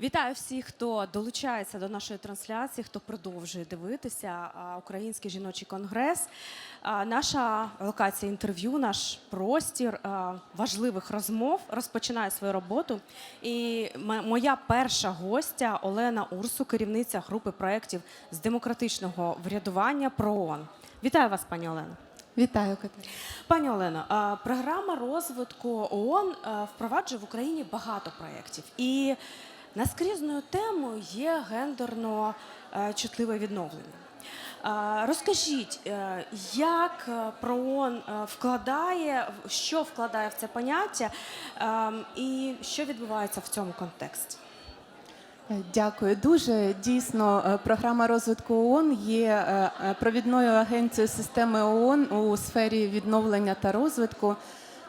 Вітаю всіх, хто долучається до нашої трансляції, хто продовжує дивитися Український жіночий конгрес. Наша локація інтерв'ю, наш простір важливих розмов розпочинає свою роботу. І моя перша гостя Олена Урсу, керівниця групи проєктів з демократичного врядування ПРООН. Вітаю вас, пані Олено. Вітаю, Катерина. Пані Олено, програма розвитку ООН впроваджує в Україні багато проєктів. І наскрізною темою є гендерно е, чутливе відновлення. Розкажіть, е, як е, ПРООН е, вкладає, що вкладає в це поняття е, і що відбувається в цьому контексті? Е, Дякую дуже. Дійсно, е, програма розвитку ООН є е, е, провідною агенцією системи ООН у сфері відновлення та розвитку.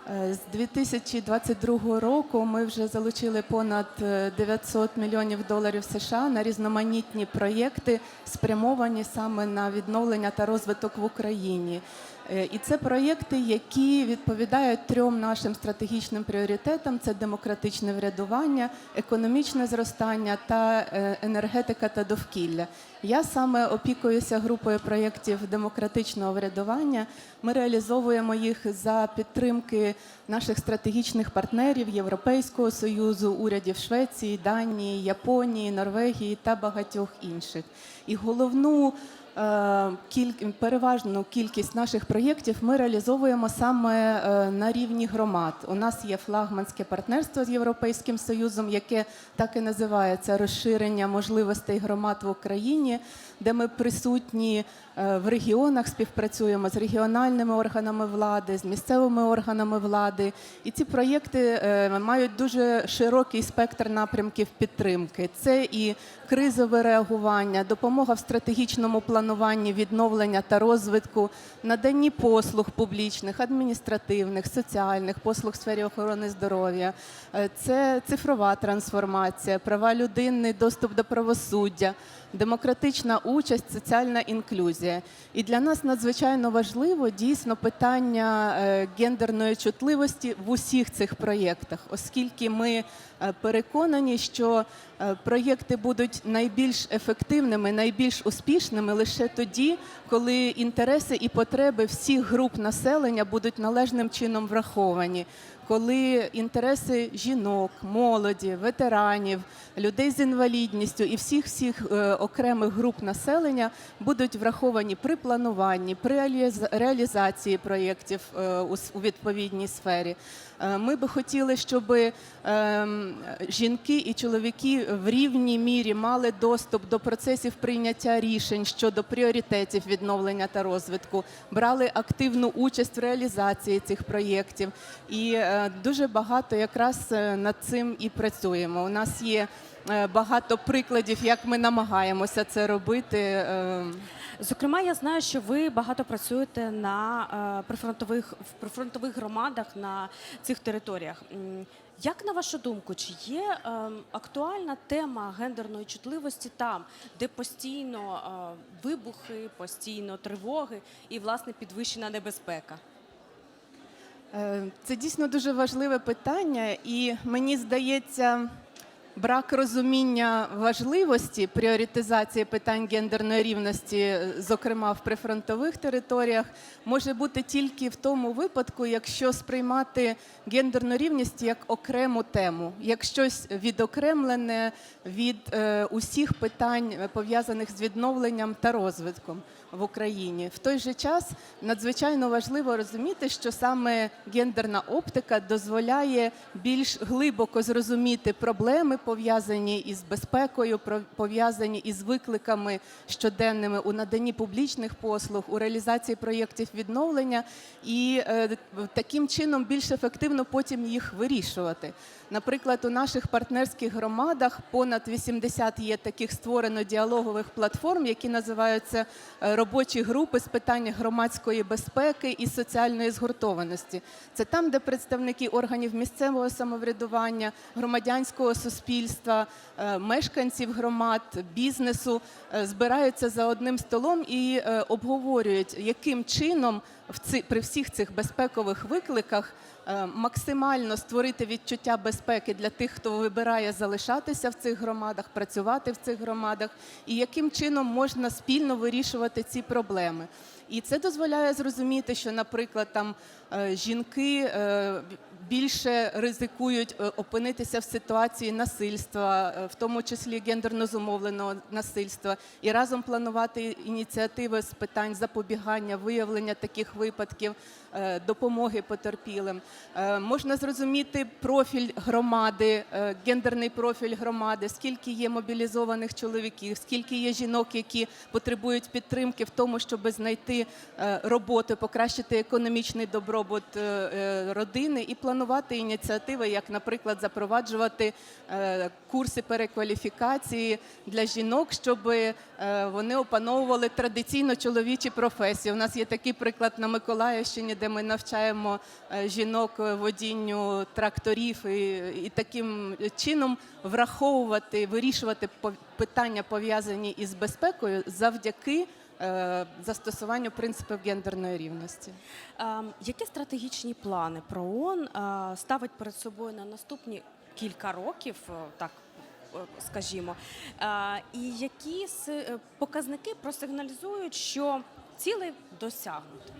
Е, З 2022 року ми вже залучили понад е, 900 мільйонів доларів США на різноманітні проєкти, спрямовані саме на відновлення та розвиток в Україні. Е, І це проєкти, які відповідають трьом нашим стратегічним пріоритетам: це демократичне врядування, економічне зростання та е, енергетика та довкілля. Я саме опікуюся групою проєктів демократичного врядування. Ми реалізовуємо їх за підтримки наших стратегічних партнерів Європейського союзу, урядів Швеції, Данії, Японії, Норвегії та багатьох інших. І головну переважну кількість наших проєктів ми реалізовуємо саме е, на рівні громад. У нас є флагманське партнерство з Європейським Союзом, яке так і називається розширення можливостей громад в Україні, де ми присутні е, в регіонах, співпрацюємо з регіональними органами влади, з місцевими органами влади. І ці проєкти е, мають дуже широкий спектр напрямків підтримки. Це і кризове реагування, допомога в стратегічному плануванні відновлення та розвитку, наданні послуг публічних, адміністративних, соціальних, послуг в сфері охорони здоров'я, Е, це цифрова трансформація, права людини, доступ до правосуддя, демократична участь, соціальна інклюзія. І для нас надзвичайно важливо дійсно питання е, гендерної чутливості в усіх цих проєктах, оскільки ми е, переконані, що проєкти будуть найбільш ефективними, найбільш успішними лише тоді, коли інтереси і потреби всіх груп населення будуть належним чином враховані. Коли інтереси жінок, молоді, ветеранів, людей з інвалідністю і всіх всіх е, окремих груп населення будуть враховані при плануванні, при реалізації проєктів е, у відповідній сфері. Е, Ми би хотіли, щоб ем, жінки і чоловіки в рівній мірі мали доступ до процесів прийняття рішень щодо пріоритетів відновлення та розвитку, брали активну участь в реалізації цих проєктів. І дуже багато якраз е, над цим і працюємо. У нас є е, багато прикладів, як ми намагаємося це робити. е, Зокрема, я знаю, що ви багато працюєте на прифронтових в прифронтових громадах на цих територіях. Як на вашу думку, чи є актуальна тема гендерної чутливості там, де постійно вибухи, постійно тривоги і власне підвищена небезпека? Е, Це дійсно дуже важливе питання, і мені здається, брак розуміння важливості пріоритизації питань гендерної рівності, е, зокрема в прифронтових територіях, може бути тільки в тому випадку, якщо сприймати гендерну рівність як окрему тему, як щось відокремлене від е, усіх питань, е, пов'язаних з відновленням та розвитком в Україні. В той же час надзвичайно важливо розуміти, що саме гендерна оптика дозволяє більш глибоко зрозуміти проблеми, пов'язані із безпекою, пов'язані із викликами щоденними у наданні публічних послуг, у реалізації проєктів відновлення, і е, таким чином більш ефективно потім їх вирішувати. Наприклад, у наших партнерських громадах понад 80 є таких створено діалогових платформ, які називаються е, робочі групи з питань громадської безпеки і соціальної згуртованості. Це там, де представники органів місцевого самоврядування, громадянського суспільства, е, мешканців громад, бізнесу е, збираються за одним столом і е, обговорюють, яким чином при всіх цих безпекових викликах максимально створити відчуття безпеки для тих, хто вибирає залишатися в цих громадах, працювати в цих громадах, і яким чином можна спільно вирішувати ці проблеми. І це дозволяє зрозуміти, що, наприклад, там е, жінки е, більше ризикують е, опинитися в ситуації насильства, в тому числі гендерно зумовленого насильства, і разом планувати ініціативи з питань запобігання, виявлення таких випадків, допомоги потерпілим. Можна зрозуміти профіль громади, гендерний профіль громади, скільки є мобілізованих чоловіків, скільки є жінок, які потребують підтримки в тому, щоб знайти е, роботу, покращити економічний добробут е, е, родини і планувати ініціативи, як, наприклад, запроваджувати курси перекваліфікації для жінок, щоб вони опановували традиційно чоловічі професії. У нас є такий приклад на Миколаївщині, де ми навчаємо жінок водінню тракторів і, і таким чином враховувати, вирішувати питання пов'язані із безпекою завдяки застосуванню принципів гендерної рівності. Ем, Які стратегічні плани ПРООН ООН ставить перед собою на наступні кілька років, е, так е, скажімо, Е, і які е, показники просигналізують, що цілий досягнуто?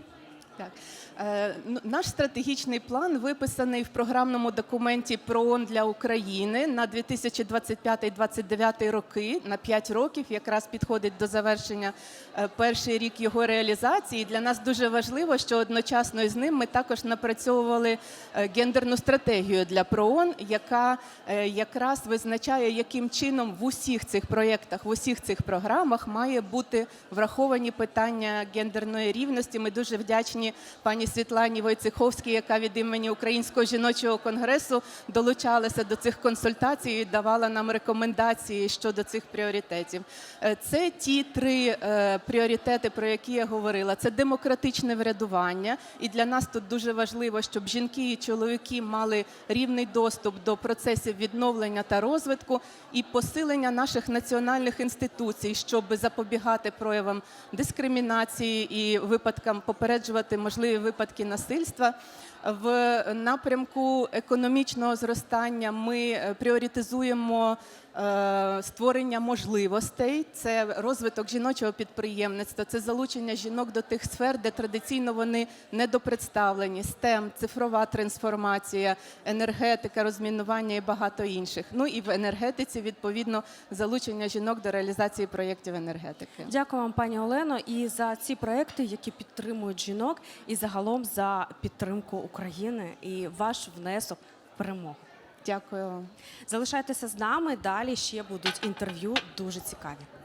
Так. Е, ну, наш стратегічний план виписаний в програмному документі ПРООН для України на 2025-2029 роки. На 5 років якраз підходить до завершення е, перший рік його реалізації. Для нас дуже важливо, що одночасно із ним ми також напрацьовували е, гендерну стратегію для ПРООН, яка е, якраз визначає, яким чином в усіх цих проєктах, в усіх цих програмах має бути враховані питання гендерної рівності. Ми дуже вдячні пані Світлані Войцеховській, яка від імені Українського жіночого конгресу долучалася до цих консультацій і давала нам рекомендації щодо цих пріоритетів. Е, Це ті три е, пріоритети, про які я говорила. Це демократичне врядування, і для нас тут дуже важливо, щоб жінки і чоловіки мали рівний доступ до процесів відновлення та розвитку і посилення наших національних інституцій, щоб запобігати проявам дискримінації і випадкам попереджувати можливі випадки насильства. В напрямку економічного зростання ми е, пріоритизуємо е, створення можливостей, це розвиток жіночого підприємництва, це залучення жінок до тих сфер, де традиційно вони недопредставлені: STEM, цифрова трансформація, енергетика, розмінування і багато інших. Ну і в енергетиці відповідно залучення жінок до реалізації проєктів енергетики. Дякую вам, пані Олено, і за ці проекти, які підтримують жінок, і загалом за підтримку України і ваш внесок в перемогу. Дякую. Залишайтеся з нами. Далі ще будуть інтерв'ю дуже цікаві.